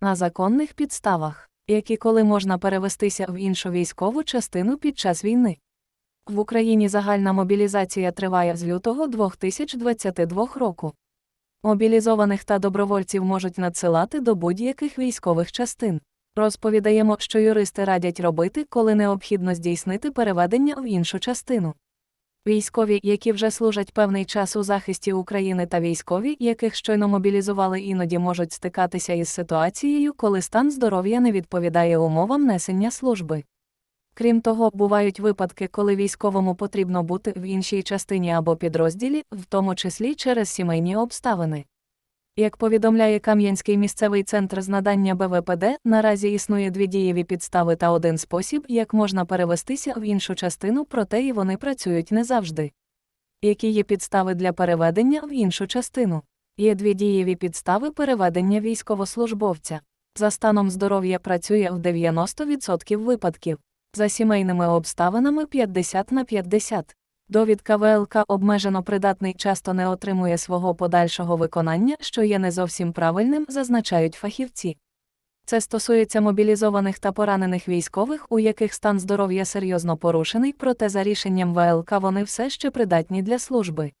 на законних підставах, які коли можна перевестися в іншу військову частину під час війни. В Україні загальна мобілізація триває з лютого 2022 року. Мобілізованих та добровольців можуть надсилати до будь-яких військових частин. Розповідаємо, що юристи радять робити, коли необхідно здійснити переведення в іншу частину. Військові, які вже служать певний час у захисті України та військові, яких щойно мобілізували, іноді можуть стикатися із ситуацією, коли стан здоров'я не відповідає умовам несення служби. Крім того, бувають випадки, коли військовому потрібно бути в іншій частині або підрозділі, в тому числі через сімейні обставини. Як повідомляє Кам'янський місцевий центр з надання БВПД, наразі існує дві дієві підстави та один спосіб, як можна перевестися в іншу частину, проте і вони працюють не завжди. Які є підстави для переведення в іншу частину? Є дві дієві підстави переведення військовослужбовця. За станом здоров'я працює в 90% випадків, за сімейними обставинами 50 на 50. Довідка ВЛК обмежено придатний часто не отримує свого подальшого виконання, що є не зовсім правильним, зазначають фахівці. Це стосується мобілізованих та поранених військових, у яких стан здоров'я серйозно порушений, проте за рішенням ВЛК вони все ще придатні для служби.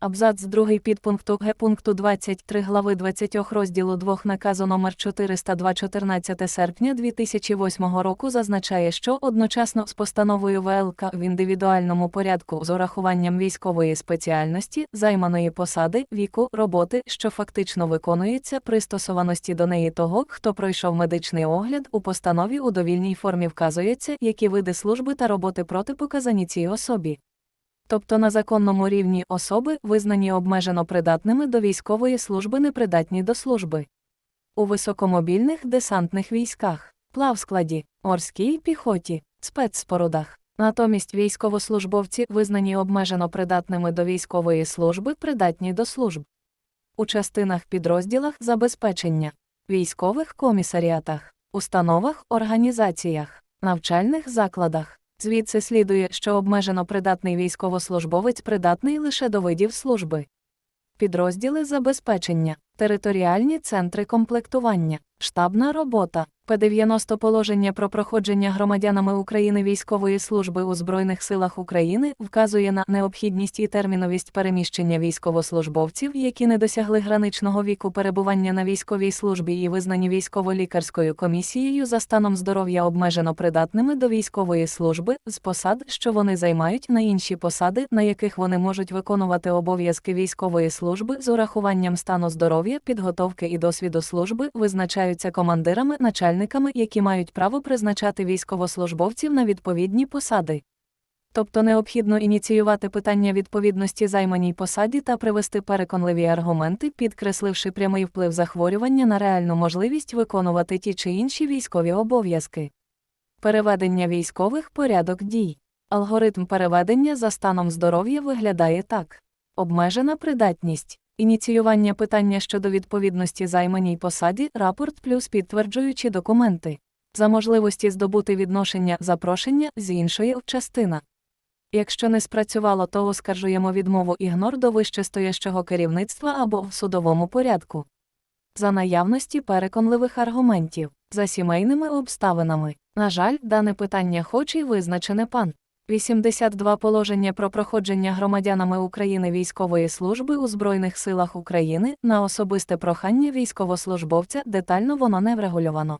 Абзац 2 підпункту Г пункту 23 глави 20 розділу 2 наказу номер 402 14 серпня 2008 року зазначає, що одночасно з постановою ВЛК в індивідуальному порядку з урахуванням військової спеціальності, займаної посади, віку, роботи, що фактично виконується, пристосованості до неї того, хто пройшов медичний огляд, у постанові у довільній формі вказується, які види служби та роботи протипоказані цій особі тобто на законному рівні особи, визнані обмежено придатними до військової служби непридатні до служби. У високомобільних десантних військах, плавскладі, морській піхоті, спецспорудах. Натомість військовослужбовці визнані обмежено придатними до військової служби, придатні до служб. У частинах підрозділах забезпечення, військових комісаріатах, установах, організаціях, навчальних закладах, Звідси слідує, що обмежено придатний військовослужбовець придатний лише до видів служби. Підрозділи забезпечення, територіальні центри комплектування, штабна робота, П-90 положення про проходження громадянами України військової служби у Збройних силах України вказує на необхідність і терміновість переміщення військовослужбовців, які не досягли граничного віку перебування на військовій службі і визнані військово-лікарською комісією за станом здоров'я обмежено придатними до військової служби з посад, що вони займають на інші посади, на яких вони можуть виконувати обов'язки військової служби з урахуванням стану здоров'я, підготовки і досвіду служби, визначаються командирами начальниками, які мають право призначати військовослужбовців на відповідні посади. Тобто необхідно ініціювати питання відповідності займаній посаді та привести переконливі аргументи, підкресливши прямий вплив захворювання на реальну можливість виконувати ті чи інші військові обов'язки. Переведення військових порядок дій. Алгоритм переведення за станом здоров'я виглядає так: обмежена придатність. Ініціювання питання щодо відповідності займаній посаді, рапорт плюс підтверджуючі документи, за можливості здобути відношення запрошення з іншої частина. Якщо не спрацювало, то оскаржуємо відмову ігнор до вищестоящого керівництва або в судовому порядку. За наявності переконливих аргументів, за сімейними обставинами. На жаль, дане питання хоч і визначене пан. 82 положення про проходження громадянами України військової служби у Збройних силах України на особисте прохання військовослужбовця детально воно не врегульовано.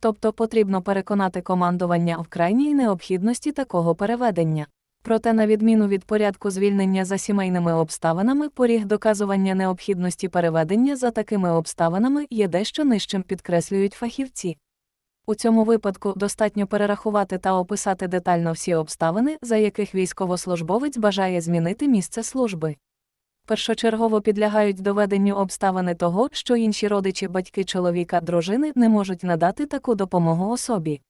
Тобто потрібно переконати командування в крайній необхідності такого переведення. Проте, на відміну від порядку звільнення за сімейними обставинами, поріг доказування необхідності переведення за такими обставинами є дещо нижчим підкреслюють фахівці. У цьому випадку достатньо перерахувати та описати детально всі обставини, за яких військовослужбовець бажає змінити місце служби. Першочергово підлягають доведенню обставини того, що інші родичі, батьки чоловіка, дружини не можуть надати таку допомогу особі.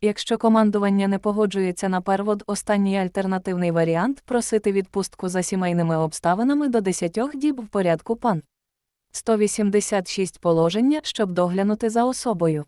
Якщо командування не погоджується на первод, останній альтернативний варіант просити відпустку за сімейними обставинами до 10 діб в порядку пан. 186 положення, щоб доглянути за особою.